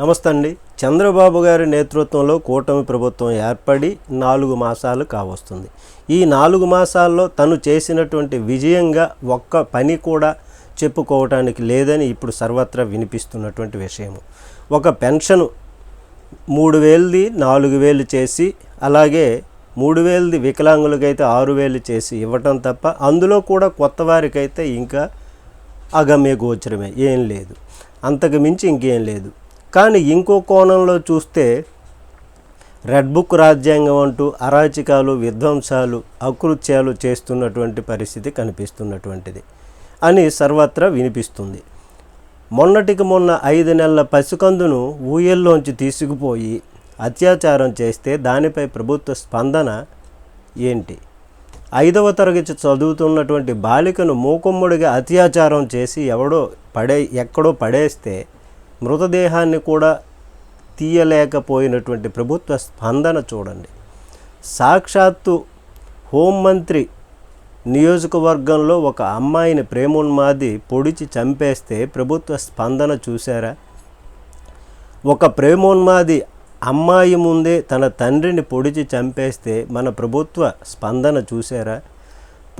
నమస్తే అండి చంద్రబాబు గారి నేతృత్వంలో కూటమి ప్రభుత్వం ఏర్పడి నాలుగు మాసాలు కావస్తుంది. ఈ నాలుగు మాసాల్లో తను చేసినటువంటి విజయంగా ఒక్క పని కూడా చెప్పుకోవటానికి లేదని ఇప్పుడు సర్వత్రా వినిపిస్తున్నటువంటి విషయము. ఒక పెన్షను మూడు వేలది నాలుగు వేలు చేసి అలాగే మూడు వేలది వికలాంగులకైతే ఆరు వేలు చేసి ఇవ్వటం తప్ప అందులో కూడా కొత్త వారికైతే ఇంకా అగమ్య గోచరమే ఏం లేదు. అంతకు మించి ఇంకేం లేదు. కానీ ఇంకో కోణంలో చూస్తే రెడ్ బుక్ రాజ్యాంగం అంటూ అరాచకాలు విధ్వంసాలు అకృత్యాలు చేస్తున్నటువంటి పరిస్థితి కనిపిస్తున్నటువంటిది అని సర్వత్రా వినిపిస్తుంది. మొన్నటికి మొన్న ఐదు నెలల పసికందును ఊయల్లోంచి తీసుకుపోయి అత్యాచారం చేస్తే దానిపై ప్రభుత్వ స్పందన ఏంటి? ఐదవ తరగతి చదువుతున్నటువంటి బాలికను మూకుమ్మడిగా అత్యాచారం చేసి ఎవడో పడే ఎక్కడో పడేస్తే మృతదేహాన్ని కూడా తీయలేకపోయినటువంటి ప్రభుత్వ స్పందన చూడండి. సాక్షాత్తు హోంమంత్రి నియోజకవర్గంలో ఒక అమ్మాయిని ప్రేమోన్మాది పొడిచి చంపేస్తే ప్రభుత్వ స్పందన చూసారా ఒక ప్రేమోన్మాది అమ్మాయి ముందే తన తండ్రిని పొడిచి చంపేస్తే మన ప్రభుత్వ స్పందన చూసారా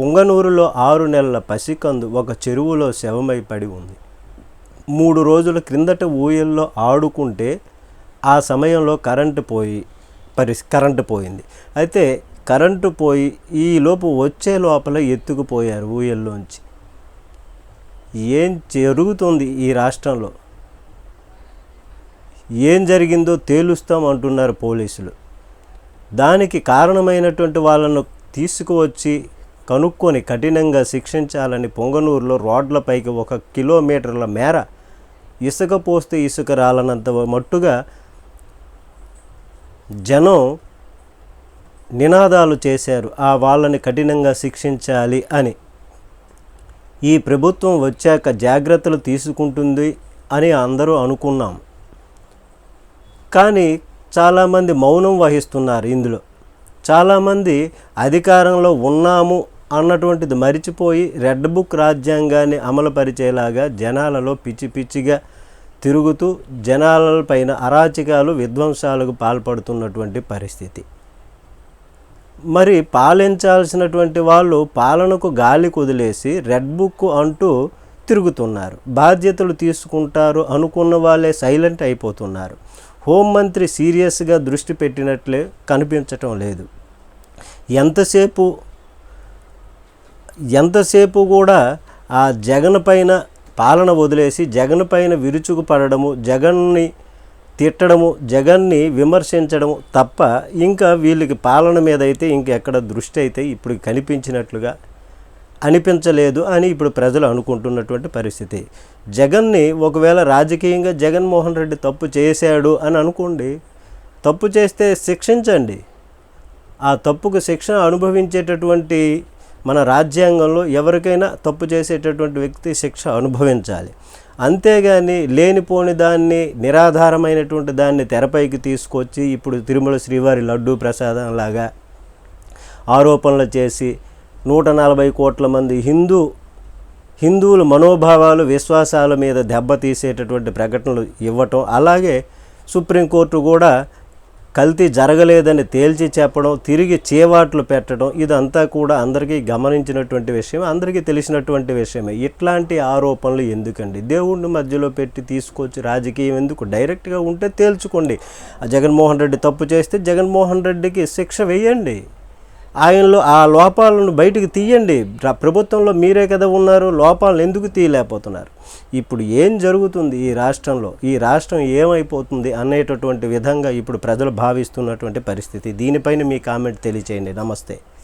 పుంగనూరులో ఆరు నెలల పసికందు ఒక చెరువులో శవమై పడి ఉంది. మూడు రోజుల క్రిందట ఊయల్లో ఆడుకుంటే ఆ సమయంలో కరెంటు పోయి పరిస్ కరెంటు పోయింది. అయితే కరెంటు పోయి ఈ లోపు వచ్చే లోపల ఎత్తుకుపోయారు ఊయల్లోంచి. ఏం జరుగుతుంది ఈ రాష్ట్రంలో? ఏం జరిగిందో తేలుస్తాం అంటున్నారు పోలీసులు. దానికి కారణమైనటువంటి వాళ్ళను తీసుకువచ్చి కనుక్కొని కఠినంగా శిక్షించాలని పొంగనూరులో రోడ్లపైకి ఒక కిలోమీటర్ల మేర ఇసుక పోస్తే ఇసుక రాలనంత మట్టుగా జనం నినాదాలు చేశారు. ఆ వాళ్ళని కఠినంగా శిక్షించాలి అని. ఈ ప్రభుత్వం వచ్చాక జాగ్రత్తలు తీసుకుంటుంది అని అందరూ అనుకున్నాం. కానీ చాలామంది మౌనం వహిస్తున్నారు ఇందులో. చాలామంది అధికారంలో ఉన్నాము అన్నటువంటిది మరిచిపోయి రెడ్ బుక్ రాజ్యాంగాన్ని అమలుపరిచేలాగా జనాలలో పిచ్చి పిచ్చిగా తిరుగుతూ జనాలపైన అరాచకాలు విధ్వంసాలకు పాల్పడుతున్నటువంటి పరిస్థితి. మరి పాలించాల్సినటువంటి వాళ్ళు పాలనకు గాలి కుదిలేసి రెడ్ బుక్ అంటూ తిరుగుతున్నారు. బాధ్యతలు తీసుకుంటారు అనుకున్న వాళ్ళే సైలెంట్ అయిపోతున్నారు. హోంమంత్రి సీరియస్గా దృష్టి పెట్టినట్లే కనిపించటం లేదు. ఎంతసేపు ఎంతసేపు కూడా ఆ జగన్ పైన పాలన వదిలేసి జగన్ పైన విరుచుకు పడడము జగన్ని తిట్టడము జగన్ని విమర్శించడము తప్ప ఇంకా వీళ్ళకి పాలన మీద అయితే ఇంకెక్కడ దృష్టి అయితే ఇప్పుడు కనిపించినట్లుగా అనిపించలేదు అని ఇప్పుడు ప్రజలు అనుకుంటున్నటువంటి పరిస్థితి. జగన్ని ఒకవేళ రాజకీయంగా జగన్మోహన్ రెడ్డి తప్పు చేశాడు అని అనుకోండి తప్పు చేస్తే శిక్షించండి. ఆ తప్పుకు శిక్ష అనుభవించేటటువంటి మన రాజ్యాంగంలో ఎవరికైనా తప్పు చేసేటటువంటి వ్యక్తి శిక్ష అనుభవించాలి. అంతేగాని లేనిపోని దాన్ని నిరాధారమైనటువంటి దాన్ని తెరపైకి తీసుకొచ్చి ఇప్పుడు తిరుమల శ్రీవారి లడ్డూ ప్రసాదం లాగా ఆరోపణలు చేసి నూట నలభై కోట్ల మంది హిందూ హిందువుల మనోభావాలు విశ్వాసాల మీద దెబ్బతీసేటటువంటి ప్రకటనలు ఇవ్వటం అలాగే సుప్రీంకోర్టు కూడా కల్తీ జరగలేదని తేల్చి చెప్పడం తిరిగి చేవాట్లు పెట్టడం ఇదంతా కూడా అందరికీ గమనించినటువంటి విషయం అందరికీ తెలిసినటువంటి విషయమే. ఇట్లాంటి ఆరోపణలు ఎందుకండి? దేవుడిని మధ్యలో పెట్టి తీసుకొచ్చి రాజకీయం ఎందుకు? డైరెక్ట్గా ఉంటే తేల్చుకోండి. ఆ జగన్మోహన్ రెడ్డి తప్పు చేస్తే జగన్మోహన్ రెడ్డికి శిక్ష వేయండి. ఆయనలో ఆ లోపాలను బయటకు తీయండి. ప్రభుత్వంలో మీరే కదా ఉన్నారు లోపాలను ఎందుకు తీయలేకపోతున్నారు? ఇప్పుడు ఏం జరుగుతుంది ఈ రాష్ట్రంలో? ఈ రాష్ట్రం ఏమైపోతుంది అనేటటువంటి విధంగా ఇప్పుడు ప్రజలు భావిస్తున్నటువంటి పరిస్థితి. దీనిపైన మీ కామెంట్ తెలియచేయండి. నమస్తే.